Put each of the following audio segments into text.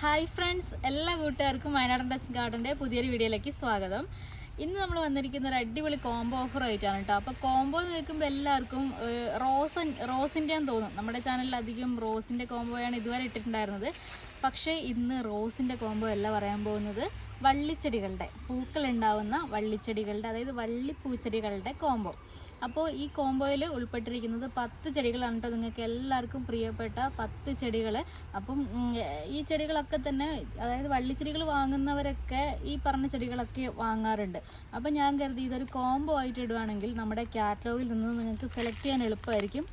Hi friends എല്ലാ കൂട്ടുകാർക്കും വയനാടൻ ടച്ച് ഗാർഡന്റെ പുതിയൊരു വീഡിയോയിലേക്ക് സ്വാഗതം. ഇന്ന് നമ്മൾ വന്നിരിക്കുന്ന ഒരു അടിപൊളി കോംബോ ഓഫർ ആയിട്ടാണ് കേട്ടോ അപ്പോൾ കോംബോ നിൽക്കുമ്പോൾ എല്ലാവർക്കും റോസ് റോസൻ റോസിന്റെ എന്ന് തോന്നും നമ്മുടെ ചാനലിൽ അധികം റോസിന്റെ കോംബോയാണ് ഇതുവരെ ഇട്ടിട്ടുണ്ടായിരുന്നത്. പക്ഷേ ഇന്ന് റോസിന്റെ കോംബോ അല്ല പറയാൻ പോകുന്നത്. വള്ളിച്ചെടികളുടെ പൂക്കളുണ്ടാവുന്ന വള്ളിച്ചെടികളുടെ അതായത് വള്ളിപ്പൂച്ചെടികളുടെ കോംബോ അപ്പോൾ ഈ കോംബോയിൽ ഉൾപ്പെട്ടിരിക്കുന്നത് പത്ത് ചെടികളാണ് കേട്ടോ നിങ്ങൾക്ക് എല്ലാവർക്കും പ്രിയപ്പെട്ട പത്ത് ചെടികൾ അപ്പം ഈ ചെടികളൊക്കെ തന്നെ അതായത് വള്ളിച്ചെടികൾ വാങ്ങുന്നവരൊക്കെ ഈ പറഞ്ഞ ചെടികളൊക്കെ വാങ്ങാറുണ്ട്. അപ്പം ഞാൻ കരുതി ഇതൊരു കോംബോ ആയിട്ട് ഇടുവാണെങ്കിൽ നമ്മുടെ കാറ്റലോഗിൽ നിന്ന് നിങ്ങൾക്ക് സെലക്ട് ചെയ്യാൻ എളുപ്പമായിരിക്കും.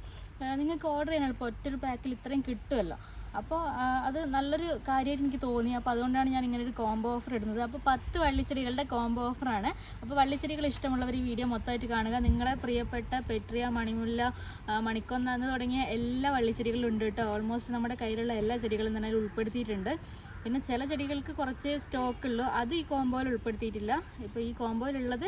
നിങ്ങൾക്ക് ഓർഡർ ചെയ്യാൻ എളുപ്പം. ഒറ്റൊരു പാക്കിൽ ഇത്രയും കിട്ടുമല്ലോ. അപ്പോൾ അത് നല്ലൊരു കാര്യമായിട്ട് എനിക്ക് തോന്നി. അപ്പോൾ അതുകൊണ്ടാണ് ഞാൻ ഇങ്ങനെ ഒരു കോംബോ ഓഫർ ഇടുന്നത്. അപ്പോൾ പത്ത് വള്ളിച്ചെടികളുടെ കോംബോ ഓഫറാണ് അപ്പോൾ വള്ളിച്ചെടികൾ ഇഷ്ടമുള്ളവർ ഈ വീഡിയോ മൊത്തമായിട്ട് കാണുക. നിങ്ങളെ പ്രിയപ്പെട്ട പെട്രിയ മണിമുല്ല മണിക്കൊന്നു തുടങ്ങിയ എല്ലാ വള്ളിച്ചെടികളും ഉണ്ട് കേട്ടോ. ഓൾമോസ്റ്റ് നമ്മുടെ കയ്യിലുള്ള എല്ലാ ചെടികളും തന്നെ ഉൾപ്പെടുത്തിയിട്ടുണ്ട്. പിന്നെ ചില ചെടികൾക്ക് കുറച്ച് സ്റ്റോക്ക് ഉള്ളൂ. അത് ഈ കോമ്പോയിൽ ഉൾപ്പെടുത്തിയിട്ടില്ല. ഇപ്പോൾ ഈ കോമ്പോയിലുള്ളത്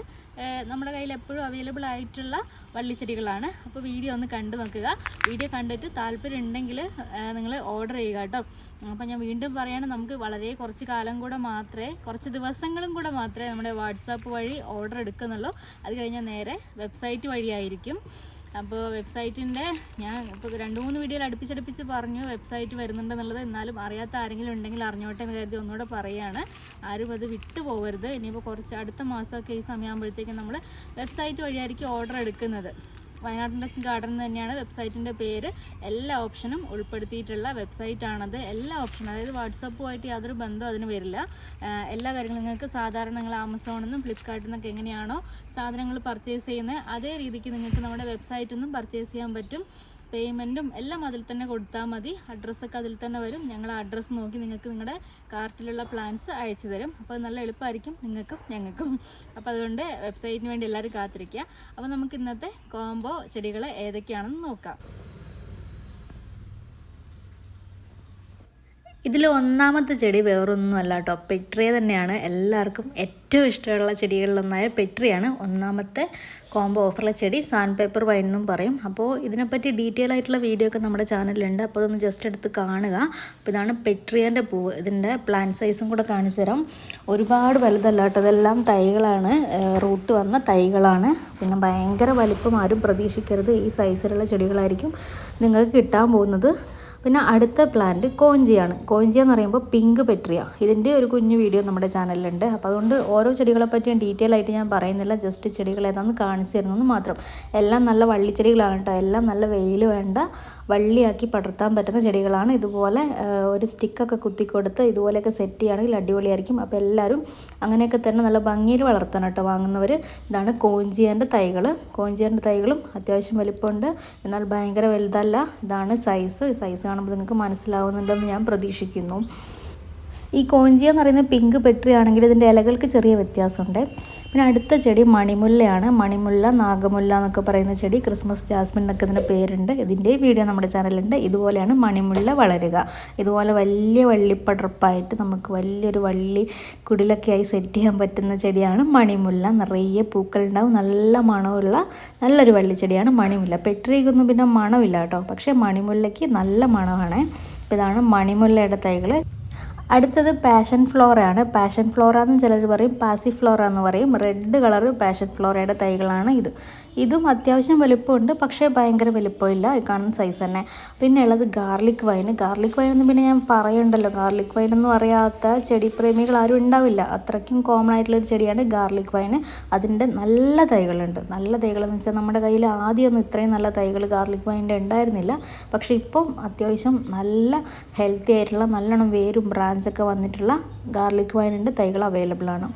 നമ്മുടെ കയ്യിൽ എപ്പോഴും അവൈലബിൾ ആയിട്ടുള്ള വള്ളിച്ചെടികളാണ് അപ്പോൾ വീഡിയോ ഒന്ന് കണ്ടു നോക്കുക. വീഡിയോ കണ്ടിട്ട് താല്പര്യം ഉണ്ടെങ്കിൽ നിങ്ങൾ ഓർഡർ ചെയ്യുക കേട്ടോ. അപ്പോൾ ഞാൻ വീണ്ടും പറയുകയാണ് നമുക്ക് വളരെ കുറച്ച് കാലം കൂടെ മാത്രമേ കുറച്ച് ദിവസങ്ങളും കൂടെ മാത്രമേ നമ്മുടെ വാട്സാപ്പ് വഴി ഓർഡർ എടുക്കുന്നുള്ളൂ. അത് കഴിഞ്ഞാൽ നേരെ വെബ്സൈറ്റ് വഴിയായിരിക്കും. അപ്പോൾ വെബ്സൈറ്റിന്റെ ഞാൻ ഇപ്പോൾ രണ്ട് മൂന്ന് വീഡിയോയിൽ അടുപ്പിച്ചടുപ്പിച്ച് പറഞ്ഞു വെബ്സൈറ്റ് വരുന്നുണ്ടെന്നുള്ളത്. എന്നാലും അറിയാത്ത ആരെങ്കിലും ഉണ്ടെങ്കിൽ അറിഞ്ഞോട്ടെ എന്ന് കരുതി ഒന്നുകൂടെ പറയുകയാണ് ആരും അത് വിട്ടു പോകരുത്. ഇനിയിപ്പോൾ കുറച്ച് അടുത്ത മാസമൊക്കെ ഈ സമയമാകുമ്പോഴത്തേക്കും നമ്മൾ വെബ്സൈറ്റ് വഴിയായിരിക്കും ഓർഡർ എടുക്കുന്നത്. വയനാട് ടച്ച് ഗാർഡൻ തന്നെയാണ്. വെബ്സൈറ്റിന്റെ പേര് എല്ലാ ഓപ്ഷനും ഉൾപ്പെടുത്തിയിട്ടുള്ള വെബ്സൈറ്റാണത് എല്ലാ ഓപ്ഷനും അതായത് വാട്സപ്പുമായിട്ട് യാതൊരു ബന്ധവും അതിന് വരില്ല. എല്ലാ കാര്യങ്ങളും നിങ്ങൾക്ക് സാധാരണ നിങ്ങൾ ആമസോണിൽ നിന്നും ഫ്ലിപ്കാർട്ടിൽ നിന്നൊക്കെ എങ്ങനെയാണോ സാധനങ്ങൾ പർച്ചേസ് ചെയ്യുന്നത് അതേ രീതിക്ക് നിങ്ങൾക്ക് നമ്മുടെ വെബ്സൈറ്റിൽ നിന്നും പർച്ചേസ് ചെയ്യാൻ പറ്റും. പേയ്മെന്റും എല്ലാം അതിൽ തന്നെ കൊടുത്താൽ മതി. അഡ്രസ്സൊക്കെ അതിൽ തന്നെ വരും. ഞങ്ങൾ അഡ്രസ്സ് നോക്കി നിങ്ങൾക്ക് നിങ്ങളുടെ കാർട്ടിലുള്ള പ്ലാൻസ് അയച്ചു തരും. അപ്പോൾ നല്ല എളുപ്പമായിരിക്കും നിങ്ങൾക്കും ഞങ്ങൾക്കും. അപ്പോൾ അതുകൊണ്ട് വെബ്സൈറ്റിന് വേണ്ടി എല്ലാവരും കാത്തിരിക്കുക. അപ്പോൾ നമുക്ക് ഇന്നത്തെ കോംബോ ചെടികൾ ഏതൊക്കെയാണെന്ന് നോക്കാം. ഇതിൽ ഒന്നാമത്തെ ചെടി വേറൊന്നുമല്ല കേട്ടോ. തന്നെയാണ്. എല്ലാവർക്കും ഇഷ്ടമുള്ള ചെടികളിലൊന്നായ പെട്രിയാണ്. ഒന്നാമത്തെ കോംബോ ഓഫറിലെ ചെടി സാൻഡ് പേപ്പർ വൈൻ എന്നും പറയും. അപ്പോൾ ഇതിനെപ്പറ്റി ഡീറ്റെയിൽ ആയിട്ടുള്ള വീഡിയോ ഒക്കെ നമ്മുടെ ചാനലിലുണ്ട് അപ്പോൾ അതൊന്ന് ജസ്റ്റ് എടുത്ത് കാണുക. അപ്പോൾ ഇതാണ് പെട്രിയന്റെ പൂവ്. ഇതിന്റെ പ്ലാന്റ് സൈസും കൂടെ കാണിച്ചു തരാം. ഒരുപാട് വലുതല്ല കേട്ടോ. ഇതെല്ലാം തൈകളാണ്. റൂട്ട് വന്ന തൈകളാണ്. പിന്നെ ഭയങ്കര വലിപ്പം ആരും പ്രതീക്ഷിക്കരുത്. ഈ സൈസിലുള്ള ചെടികളായിരിക്കും നിങ്ങൾക്ക് കിട്ടാൻ പോകുന്നത്. പിന്നെ അടുത്ത പ്ലാന്റ് കോഞ്ചിയാണ്. കോഞ്ചി എന്ന് പറയുമ്പോൾ പിങ്ക് പെട്രിയ. ഇതിന്റെ ഒരു കുഞ്ഞു വീഡിയോ നമ്മുടെ ചാനലിലുണ്ട് അപ്പോൾ അതുകൊണ്ട് ഓരോ ചെടികളെ പറ്റിയും ഡീറ്റെയിൽ ആയിട്ട് ഞാൻ പറയുന്നില്ല. ജസ്റ്റ് ചെടികൾ ഏതാണെന്ന് കാണിച്ചു തരുന്നെന്ന് മാത്രം. എല്ലാം നല്ല വള്ളിച്ചെടികളാണ് കേട്ടോ. എല്ലാം നല്ല വെയിൽ വേണ്ട വള്ളിയാക്കി പടർത്താൻ പറ്റുന്ന ചെടികളാണ്. ഇതുപോലെ ഒരു സ്റ്റിക്കൊക്കെ കുത്തിക്കൊടുത്ത് ഇതുപോലെയൊക്കെ സെറ്റ് ചെയ്യുകയാണെങ്കിൽ അടിപൊളിയായിരിക്കും. അപ്പോൾ എല്ലാവരും അങ്ങനെയൊക്കെ തന്നെ നല്ല ഭംഗിയിൽ വളർത്തണം കേട്ടോ വാങ്ങുന്നവർ ഇതാണ് കോഞ്ചിയന്റെ തൈകൾ. കോഞ്ചിയന്റെ തൈകളും അത്യാവശ്യം വലിപ്പമുണ്ട്. എന്നാൽ ഭയങ്കര വലുതല്ല. ഇതാണ് സൈസ് സൈസ് കാണുമ്പോൾ നിങ്ങൾക്ക് മനസ്സിലാവുന്നുണ്ടെന്ന് ഞാൻ പ്രതീക്ഷിക്കുന്നു. ഈ കോഞ്ചിയ എന്ന് പറയുന്ന പിങ്ക് പെട്രി ആണെങ്കിൽ ഇതിന്റെ ഇലകൾക്ക് ചെറിയ വ്യത്യാസമുണ്ട്. പിന്നെ അടുത്ത ചെടി മണിമുല്ലയാണ്. മണിമുല്ല നാഗമുല്ല എന്നൊക്കെ പറയുന്ന ചെടി ക്രിസ്മസ് ജാസ്മിൻ എന്നൊക്കെ ഇതിന്റെ പേരുണ്ട്. ഇതിന്റെ വീഡിയോ നമ്മുടെ ചാനലുണ്ട് ഇതുപോലെയാണ് മണിമുല്ല വളരുക. ഇതുപോലെ വലിയ വള്ളിപ്പടർപ്പായിട്ട് നമുക്ക് വലിയൊരു വള്ളി കുടിലൊക്കെ ആയി സെറ്റ് ചെയ്യാൻ പറ്റുന്ന ചെടിയാണ് മണിമുല്ല. നിറയെ പൂക്കളുണ്ടാവും നല്ല മണമുള്ള നല്ലൊരു വള്ളിച്ചെടിയാണ് മണിമുല്ല. പെട്രിക്കൊന്നും പിന്നെ മണമില്ല കേട്ടോ. പക്ഷേ മണിമുല്ലയ്ക്ക് നല്ല മണമാണ്. അപ്പോൾ ഇതാണ് മണിമുല്ലയുടെ തൈകൾ അടുത്തത് പാഷൻ ഫ്ലോറയാണ് പാഷൻ ഫ്ലോറ എന്ന് ചിലർ പറയും പാസി ഫ്ലോറ എന്ന് പറയും. റെഡ് കളർ പാഷൻ ഫ്ലോറയുടെ തൈകളാണ് ഇത്. ഇതും അത്യാവശ്യം വലിപ്പമുണ്ട് പക്ഷേ ഭയങ്കര വലിപ്പമില്ല. ഈ കാണുന്ന സൈസ് തന്നെ. പിന്നെ ഉള്ളത് ഗാർലിക് വൈൻ ഗാർലിക് വൈൻ എന്ന് പിന്നെ ഞാൻ പറയണ്ടല്ലോ. ഗാർലിക് വൈൻ എന്ന് പറയാത്ത ചെടി പ്രേമികൾ ആരും ഉണ്ടാവില്ല. അത്രയ്ക്കും കോമൺ ആയിട്ടുള്ള ഒരു ചെടിയാണ് ഗാർലിക് വൈൻ അതിന്റെ നല്ല തൈകളുണ്ട്. നല്ല തൈകളെന്ന് വെച്ചാൽ നമ്മുടെ കയ്യിൽ ആദ്യമൊന്നും ഇത്രയും നല്ല തൈകൾ ഗാർലിക് വൈന്റെ ഉണ്ടായിരുന്നില്ല. പക്ഷേ ഇപ്പം അത്യാവശ്യം നല്ല ഹെൽത്തി ആയിട്ടുള്ള നല്ലോണം വേരും ബ്രാഞ്ചൊക്കെ വന്നിട്ടുള്ള ഗാർലിക് വൈനിന്റെ തൈകൾ അവൈലബിൾ ആണ്.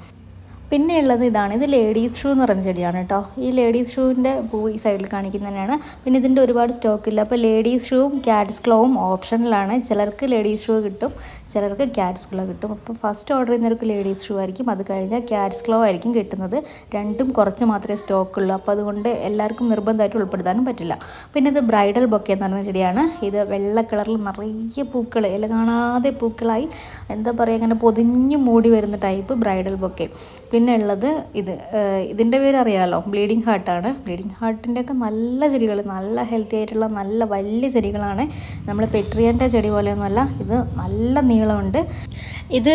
പിന്നെ ഉള്ളത് ഇതാണ്. ഇത് ലേഡീസ് ഷൂ എന്ന് പറഞ്ഞ ചെടിയാണ് കേട്ടോ. ഈ ലേഡീസ് ഷൂവിന്റെ പൂ ഈ സൈഡിൽ കാണിക്കുന്നതന്നെയാണ് പിന്നെ ഇതിന്റെ ഒരുപാട് സ്റ്റോക്ക് ഇല്ല. അപ്പോൾ ലേഡീസ് ഷൂവും ക്യാറ്റ്സ് ക്ലോവും ഓപ്ഷനിലാണ്. ചിലർക്ക് ലേഡീസ് ഷൂ കിട്ടും ചിലർക്ക് ക്യാറ്റ്സ് ക്ലോ കിട്ടും. അപ്പോൾ ഫസ്റ്റ് ഓർഡർ ചെയ്യുന്നവർക്ക് ലേഡീസ് ഷൂ ആയിരിക്കും. അത് കഴിഞ്ഞാൽ ക്യാറ്റ്സ് ക്ലോ ആയിരിക്കും കിട്ടുന്നത്. രണ്ടും കുറച്ച് മാത്രമേ സ്റ്റോക്ക് ഉള്ളൂ. അപ്പോൾ അതുകൊണ്ട് എല്ലാവർക്കും നിർബന്ധമായിട്ട് ഉൾപ്പെടുത്താനും പറ്റില്ല. പിന്നെ ഇത് ബ്രൈഡൽ ബൊക്കെ എന്ന് പറയുന്ന ചെടിയാണ്. ഇത് വെള്ള കളറിൽ നിറയെ പൂക്കൾ ഇല കാണാതെ പൂക്കളായി എന്താ പറയുക അങ്ങനെ പൊതിഞ്ഞ് മൂടി വരുന്ന ടൈപ്പ് ബ്രൈഡൽ ബൊക്കെ. പിന്നെ ഉള്ളത് ഇത് ഇതിന്റെ പേര് അറിയാമല്ലോ ബ്ലീഡിങ് ഹാർട്ടാണ്. ബ്ലീഡിങ് ഹാർട്ടിന്റെയൊക്കെ നല്ല ചെടികൾ നല്ല ഹെൽത്തി ആയിട്ടുള്ള നല്ല വലിയ ചെടികളാണ്. നമ്മൾ പെട്രിയന്റെ ചെടി പോലെയൊന്നുമല്ല ഇത് നല്ല നീളമുണ്ട്. ഇത്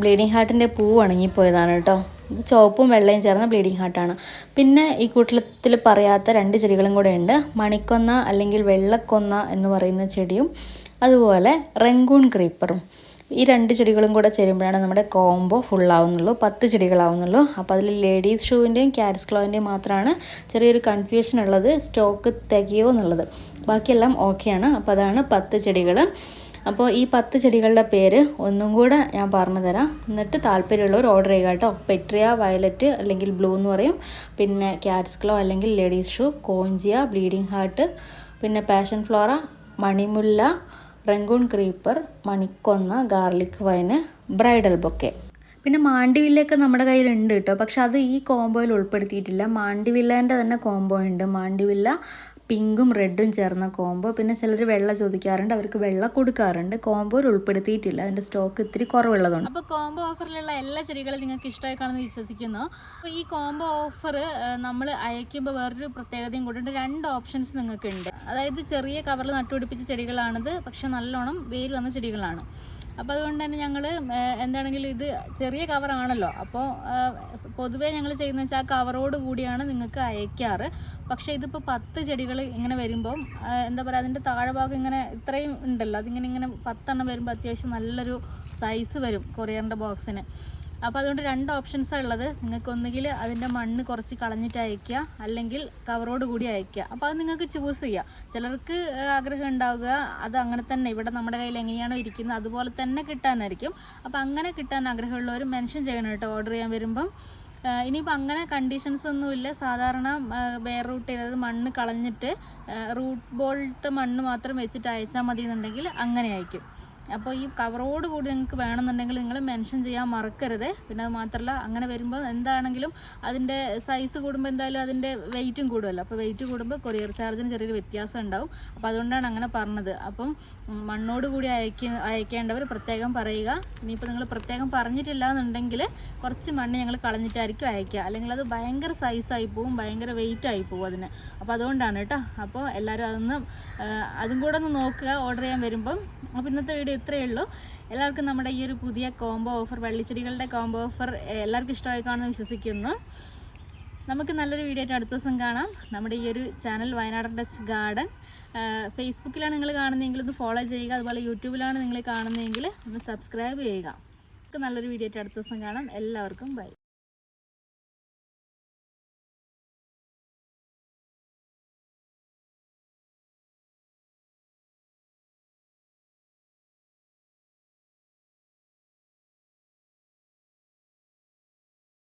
ബ്ലീഡിങ് ഹാർട്ടിന്റെ പൂ ഉണങ്ങിപ്പോയതാണ് കേട്ടോ. ചുവപ്പും വെള്ളയും ചേർന്ന ബ്ലീഡിങ് ഹാർട്ടാണ്. പിന്നെ ഈ കൂട്ടത്തിൽ പറയാത്ത രണ്ട് ചെടികളും കൂടെ ഉണ്ട്. മണിക്കൊന്ന അല്ലെങ്കിൽ വെള്ളക്കൊന്ന എന്ന് പറയുന്ന ചെടിയും അതുപോലെ റെങ്കൂൺ ക്രീപ്പറും. ഈ രണ്ട് ചെടികളും കൂടെ ചേരുമ്പോഴാണ് നമ്മുടെ കോംബോ ഫുള്ളാവുന്നുള്ളൂ. പത്ത് ചെടികളാവുന്നുള്ളൂ. അപ്പോൾ അതിൽ ലേഡീസ് ഷൂവിന്റെയും ക്യാരറ്റ് ക്ലോവിന്റെയും മാത്രമാണ് ചെറിയൊരു കൺഫ്യൂഷൻ ഉള്ളത് സ്റ്റോക്ക് തികയോ എന്നുള്ളത്. ബാക്കിയെല്ലാം ഓക്കെയാണ് അപ്പോൾ അതാണ് പത്ത് ചെടികൾ. അപ്പോൾ ഈ പത്ത് ചെടികളുടെ പേര് ഒന്നും കൂടെ ഞാൻ പറഞ്ഞു തരാം. എന്നിട്ട് താല്പര്യമുള്ളവർ ഓർഡർ ചെയ്യുക കേട്ടോ. പെട്രിയ വയലറ്റ് അല്ലെങ്കിൽ ബ്ലൂ എന്ന് പറയും. പിന്നെ ക്യാരറ്റ് ക്ലോ അല്ലെങ്കിൽ ladies shoe congea bleeding heart പിന്നെ പാഷൻ ഫ്ലോറ മണിമുല്ല റെങ്കൂൺ ക്രീപ്പർ മണിക്കൊന്ന ഗാർലിക് വൈന് ബ്രൈഡൽ ബൊക്കെ. പിന്നെ മാണ്ടിവില്ലയൊക്കെ നമ്മുടെ കയ്യിലുണ്ട് കേട്ടോ. പക്ഷെ അത് ഈ കോംബോയിൽ ഉൾപ്പെടുത്തിയിട്ടില്ല. മാണ്ടിവില്ലേന്റെ തന്നെ കോംബോ ഉണ്ട്. മാണ്ടിവില്ല പിങ്കും റെഡും ചേർന്ന കോംബോ. പിന്നെ ചിലർ വെള്ള ചോദിക്കാറുണ്ട് അവർക്ക് വെള്ള കൊടുക്കാറുണ്ട്. കോംബോയിൽ ഉൾപ്പെടുത്തിയിട്ടില്ല. അതിന്റെ സ്റ്റോക്ക് ഇത്തിരി കുറവുള്ളതുകൊണ്ട്. അപ്പോൾ കോംബോ ഓഫറിലുള്ള എല്ലാ ചെടികളും നിങ്ങൾക്ക് ഇഷ്ടമായി കാണുമെന്ന് വിശ്വസിക്കുന്നു. അപ്പോൾ ഈ കോംബോ ഓഫർ നമ്മൾ അയക്കുമ്പോൾ വേറൊരു പ്രത്യേകതയും കൂടെ ഉണ്ട്. രണ്ട് ഓപ്ഷൻസ് നിങ്ങൾക്ക് ഉണ്ട് അതായത് ചെറിയ കവറിൽ നട്ടുപിടിപ്പിച്ച ചെടികളാണിത് പക്ഷെ നല്ലോണം വേര് വന്ന ചെടികളാണ്. അപ്പോൾ അതുകൊണ്ട് തന്നെ ഞങ്ങൾ എന്താണെങ്കിലും ഇത് ചെറിയ കവറാണല്ലോ. അപ്പോൾ പൊതുവേ ഞങ്ങൾ ചെയ്യുന്നത് വെച്ചാൽ ആ കവറോട് കൂടിയാണ് നിങ്ങൾക്ക് അയക്കാറ്. പക്ഷേ ഇതിപ്പോൾ പത്ത് ചെടികൾ ഇങ്ങനെ വരുമ്പം എന്താ പറയുക അതിന്റെ താഴെഭാഗം ഇങ്ങനെ ഇത്രയും ഉണ്ടല്ലോ അതിങ്ങനെ ഇങ്ങനെ പത്തെണ്ണം വരുമ്പോൾ അത്യാവശ്യം നല്ലൊരു സൈസ് വരും കൊറിയറിന്റെ ബോക്സിന് അപ്പോൾ അതുകൊണ്ട് രണ്ട് ഓപ്ഷൻസാണ് ഉള്ളത്. നിങ്ങൾക്ക് ഒന്നുകിൽ അതിന്റെ മണ്ണ് കുറച്ച് കളഞ്ഞിട്ട് അയക്കുക അല്ലെങ്കിൽ കവറോട് കൂടി അയക്കുക അപ്പോൾ അത് നിങ്ങൾക്ക് ചൂസ് ചെയ്യാം. ചിലർക്ക് ആഗ്രഹം ഉണ്ടാവുക അത് അങ്ങനെ തന്നെ ഇവിടെ നമ്മുടെ കയ്യിൽ എങ്ങനെയാണോ ഇരിക്കുന്നത് അതുപോലെ തന്നെ കിട്ടാനായിരിക്കും. അപ്പോൾ അങ്ങനെ കിട്ടാൻ ആഗ്രഹമുള്ളവർ മെൻഷൻ ചെയ്യണം കേട്ടോ ഓർഡർ ചെയ്യാൻ വരുമ്പം. ഇനിയിപ്പോൾ അങ്ങനെ കണ്ടീഷൻസ് ഒന്നുമില്ല സാധാരണ വേർ റൂട്ട് ചെയ്തത് മണ്ണ് കളഞ്ഞിട്ട് റൂട്ട് ബോൾട്ട് മണ്ണ് മാത്രം വെച്ചിട്ട് അയച്ചാൽ മതി എന്നുണ്ടെങ്കിൽ അങ്ങനെ അയക്കും അപ്പോൾ ഈ കവറോട് കൂടി നിങ്ങൾക്ക് വേണമെന്നുണ്ടെങ്കിൽ നിങ്ങൾ മെൻഷൻ ചെയ്യാൻ മറക്കരുത്. പിന്നെ അത് മാത്രമല്ല അങ്ങനെ വരുമ്പോൾ എന്താണെങ്കിലും അതിന്റെ സൈസ് കൂടുമ്പോൾ എന്തായാലും അതിന്റെ വെയിറ്റും കൂടുമല്ലോ അപ്പോൾ വെയിറ്റ് കൂടുമ്പോൾ കൊറിയർ ചാർജിന് ചെറിയൊരു വ്യത്യാസം ഉണ്ടാവും. അപ്പോൾ അതുകൊണ്ടാണ് അങ്ങനെ പറഞ്ഞത്. അപ്പം മണ്ണോട് കൂടി അയക്ക അയക്കേണ്ടവർ പ്രത്യേകം പറയുക. ഇനിയിപ്പോൾ നിങ്ങൾ പ്രത്യേകം പറഞ്ഞിട്ടില്ല എന്നുണ്ടെങ്കിൽ കുറച്ച് മണ്ണ് ഞങ്ങൾ കളഞ്ഞിട്ടായിരിക്കും അയക്കുക അല്ലെങ്കിൽ അത് ഭയങ്കര സൈസായി പോവും ഭയങ്കര വെയിറ്റ് ആയി പോവും അതിന്. അപ്പോൾ അതുകൊണ്ടാണ് കേട്ടോ. അപ്പോൾ എല്ലാവരും അതൊന്ന് അതും കൂടെ ഒന്ന് നോക്കുക ഓർഡർ ചെയ്യാൻ വരുമ്പം. അപ്പോൾ ഇന്നത്തെ വീഡിയോ ഇത്രയേ ഉള്ളൂ. എല്ലാവർക്കും നമ്മുടെ ഈ ഒരു പുതിയ കോംബോ ഓഫർ വള്ളിച്ചെടികളുടെ കോംബോ ഓഫർ എല്ലാവർക്കും ഇഷ്ടമായി കാണുമെന്ന് വിശ്വസിക്കുന്നു. നമുക്ക് നല്ലൊരു വീഡിയോ ആയിട്ട് അടുത്ത ദിവസം കാണാം. നമ്മുടെ ഈ ഒരു ചാനൽ വയനാടൻ ടച്ച് ഗാർഡൻ ഫേസ്ബുക്കിലാണ് നിങ്ങൾ കാണുന്നതെങ്കിൽ ഒന്ന് ഫോളോ ചെയ്യുക. അതുപോലെ യൂട്യൂബിലാണ് നിങ്ങൾ കാണുന്നതെങ്കിൽ ഒന്ന് സബ്സ്ക്രൈബ് ചെയ്യുക. നമുക്ക് നല്ലൊരു വീഡിയോ ആയിട്ട് അടുത്ത ദിവസം കാണാം. എല്ലാവർക്കും ബൈ